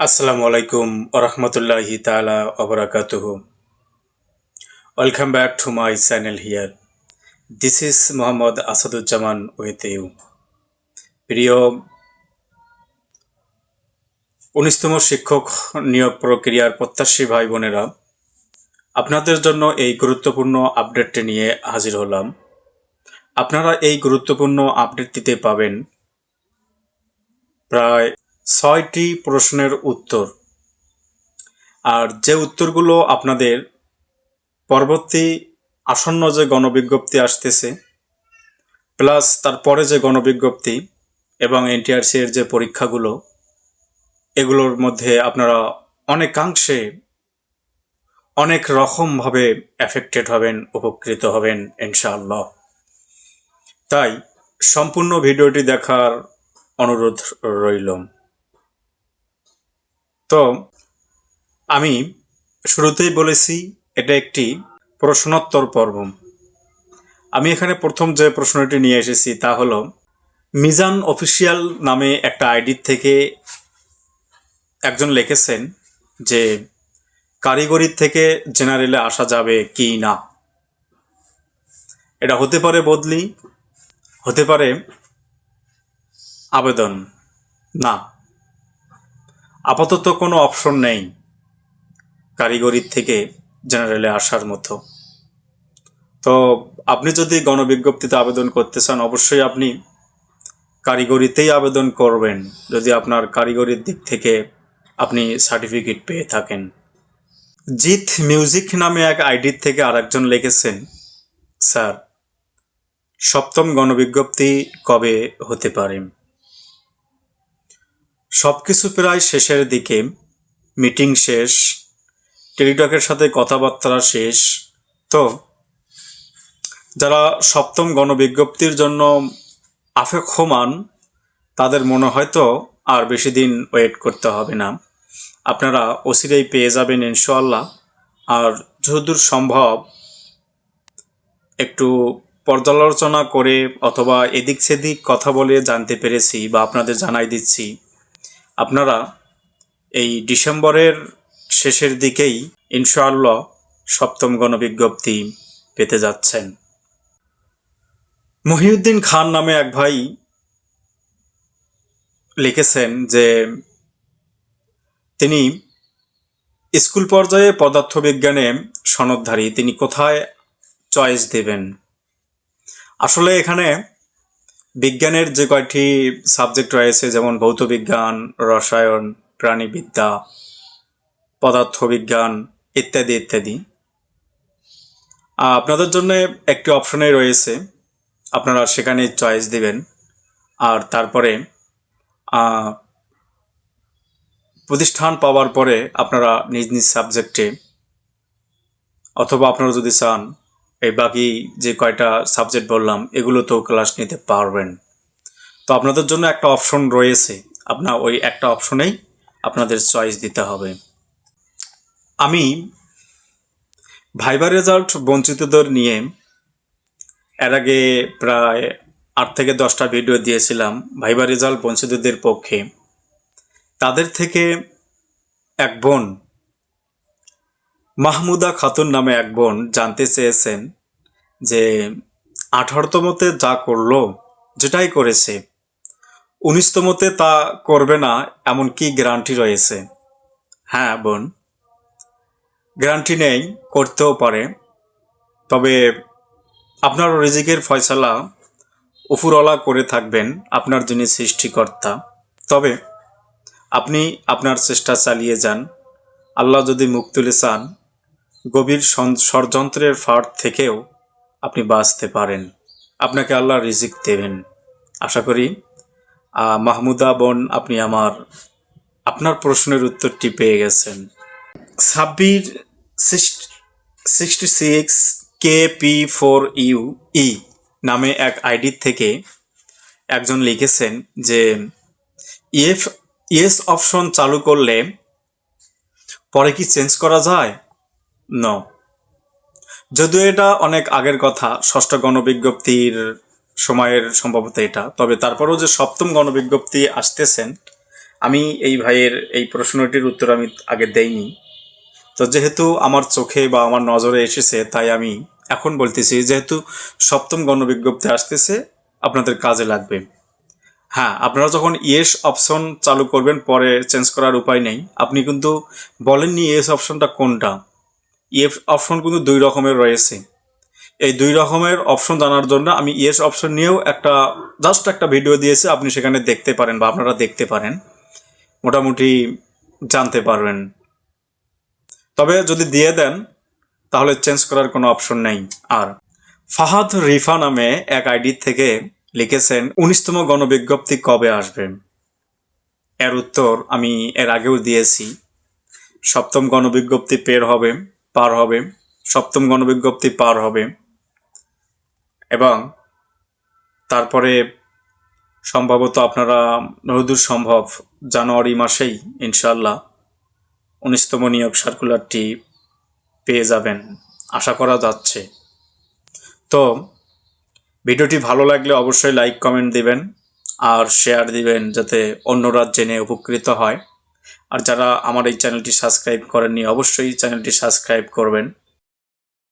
আসসালামু আলাইকুম ওরহমতুল্লাহি তালা ওবরাকাতুহ। Welcome back to my channel here. This is Mohammad Asaduzzaman with you. প্রিয় উনিশতম শিক্ষক নিয়োগ প্রক্রিয়ার প্রত্যাশী ভাই বোনেরা আপনাদের জন্য এই গুরুত্বপূর্ণ আপডেটটি নিয়ে হাজির হলাম। আপনারা এই গুরুত্বপূর্ণ আপডেটটিতে পাবেন প্রায় ছয়টি প্রশ্নের উত্তর। আর যে উত্তরগুলো আপনাদের পরবর্তী আসন্ন যে গণবিজ্ঞপ্তি আসতেছে, প্লাস তারপরে যে গণবিজ্ঞপ্তি এবং এনটিআরসি এর যে পরীক্ষাগুলো, এগুলোর মধ্যে আপনারা অনেকাংশে অনেক রকমভাবে এফেক্টেড হবেন, উপকৃত হবেন, ইনশাআল্লাহ। তাই সম্পূর্ণ ভিডিওটি দেখার অনুরোধ রইল। তো আমি শুরুতেই বলেছি, এটা একটি প্রশ্নোত্তর পর্ব। আমি এখানে প্রথম যে প্রশ্নটি নিয়ে এসেছি তা হলো, মিজান অফিসিয়াল নামে একটা আইডি থেকে একজন লিখেছেন যে, কারিগরি থেকে জেনারেলে আসা যাবে কি না। এটা হতে পারে বদলি, হতে পারে আবেদন। না। আপাতত কোনো অপশন নেই কারিগরির থেকে জেনারেলে আসার মতো। তো আপনি যদি গণবিজ্ঞপ্তিতে আবেদন করতে চান, অবশ্যই আপনি কারিগরিতেই আবেদন করবেন, যদি আপনার কারিগরির দিক থেকে আপনি সার্টিফিকেট পেয়ে থাকেন। জিত মিউজিক নামে এক আইডির থেকে আরেকজন লিখেছেন, স্যার, সপ্তম গণবিজ্ঞপ্তি কবে হতে পারে? সবকিছু প্রায় শেষের দিকে মিটিং শেষ, টেলিটকের সাথে কথাবার্তা শেষ। তো, যারা সপ্তম গণবিজ্ঞপ্তির জন্য আফেক্ষমান তাদের মনে হয়তো আর বেশি দিন ওয়েট করতে হবে না। আপনারা অচিরেই পেয়ে যাবেন ইনশাল্লাহ আর যতদূর সম্ভব একটু পর্যালোচনা করে অথবা এদিক সেদিক কথা বলে জানতে পেরেছি বা আপনাদের জানাই দিচ্ছি। আপনারা এই ডিসেম্বরের শেষের দিকেই ইনশাআল্লাহ সপ্তম গণবিজ্ঞপ্তি পেতে যাচ্ছেন। মহিউদ্দিন খান নামে এক ভাই লিখেছেন যে তিনি স্কুল পর্যায়ে পদার্থবিজ্ঞানে সনদধারী, তিনি কোথায় চয়েস দেবেন? আসলে এখানে বিজ্ঞানের যে কয়টি সাবজেক্ট রয়েছে, যেমন ভৌতবিজ্ঞান রসায়ন, প্রাণীবিদ্যা, পদার্থবিজ্ঞান ইত্যাদি ইত্যাদি। আপনাদের জন্য একটি অপশনে রয়েছে। আপনারা সেখানে চয়েস দিবেন। আর তারপরে প্রতিষ্ঠান পাওয়ার পরে আপনারা নিজ নিজ সাবজেক্টে অথবা আপনারা যদি চান এই বাকি যে কয়টা সাবজেক্ট বললাম এগুলোতেও ক্লাস নিতে পারবেন। তো আপনাদের জন্য একটা অপশন রয়েছে। আপনার ওই একটা অপশনেই আপনাদের চয়েস দিতে হবে। আমি ভাইবার রেজাল্ট বঞ্চিতদের নিয়ে এর আগে প্রায় আট থেকে দশটা ভিডিও দিয়েছিলাম ভাইবার রেজাল্ট বঞ্চিতদের পক্ষে। তাদের থেকে এক বোন মাহমুদা খাতুন নামে এক বোন জানতে চেয়েছেন যে আঠারোতমতে যা করল, যেটাই করেছে। উনিশতমতে তা করবে না এমন কি গ্যারান্টি রয়েছে। হ্যাঁ বোন। গ্যারান্টি নেই, করতেও পারে। তবে আপনার রিজিকের ফয়সালা উফুরওয়ালা করে থাকবেন আপনার যিনি সৃষ্টিকর্তা। তবে আপনি আপনার চেষ্টা চালিয়ে যান। আল্লাহ যদি মুখ তুলে চান গভীর ষড়যন্ত্রের ফাট থেকেও আপনি বাঁচতে পারেন। আপনাকে আল্লাহ রিজিক দেবেন। আশা করি মাহমুদা বোন আপনি আমার, আপনার প্রশ্নের উত্তরটি পেয়ে গেছেন। Sabbir sixty six K P four U E নামে এক আইডি থেকে একজন লিখেছেন যে ইএফ ইয়েস অপশন চালু করলে পরে কি চেঞ্জ করা যায়? ন যদিও এটা অনেক আগের কথা, ষষ্ঠ গণবিজ্ঞপ্তির সময়ের সম্ভবত এটা, তবে তারপরেও যে সপ্তম গণবিজ্ঞপ্তি আসতেছেন, আমি এই ভাইয়ের এই প্রশ্নটির উত্তর আমি আগে দেইনি। তো যেহেতু আমার চোখে বা আমার নজরে এসেছে, তাই আমি এখন বলতেছি, যেহেতু সপ্তম গণবিজ্ঞপ্তি আসতেছে, আপনাদের কাজে লাগবে। হ্যাঁ আপনারা যখন ইয়েস অপশন চালু করবেন, পরে চেঞ্জ করার উপায় নেই। আপনি কিন্তু বলেননি ইয়েস অপশনটা কোনটা। ইয়েস অপশন কিন্তু দুই রকমের রয়েছে। এই দুই রকমের অপশন জানার জন্য আমি ইয়েস অপশন নিয়েও একটা জাস্ট একটা ভিডিও দিয়েছি, আপনি সেখানে দেখতে পারেন বা আপনারা দেখতে পারেন। মোটামুটি জানতে পারবেন। তবে যদি দিয়ে দেন, তাহলে চেঞ্জ করার কোনো অপশন নেই। আর ফাহাদ রিফা নামে এক আইডি থেকে লিখেছেন, উনিশতম গণবিজ্ঞপ্তি কবে আসবেন এর উত্তর আমি এর আগেও দিয়েছি। সপ্তম গণবিজ্ঞপ্তি পের হবে। পার হবে, সপ্তম গণবিজ্ঞপ্তি পার হবে এবং তারপরে সম্ভবত আপনারা যতদূর সম্ভব জানুয়ারি মাসেই ইনশাল্লাহ উনিশতম নিয়োগ সার্কুলারটি পেয়ে যাবেন। আশা করা যাচ্ছে। তো ভিডিওটি ভালো লাগলে অবশ্যই লাইক কমেন্ট দিবেন আর শেয়ার দিবেন যাতে অন্যরা জেনে উপকৃত হয়। আর যারা আমার এই চ্যানেলটি সাবস্ক্রাইব করেননি অবশ্যই চ্যানেলটি সাবস্ক্রাইব করবেন।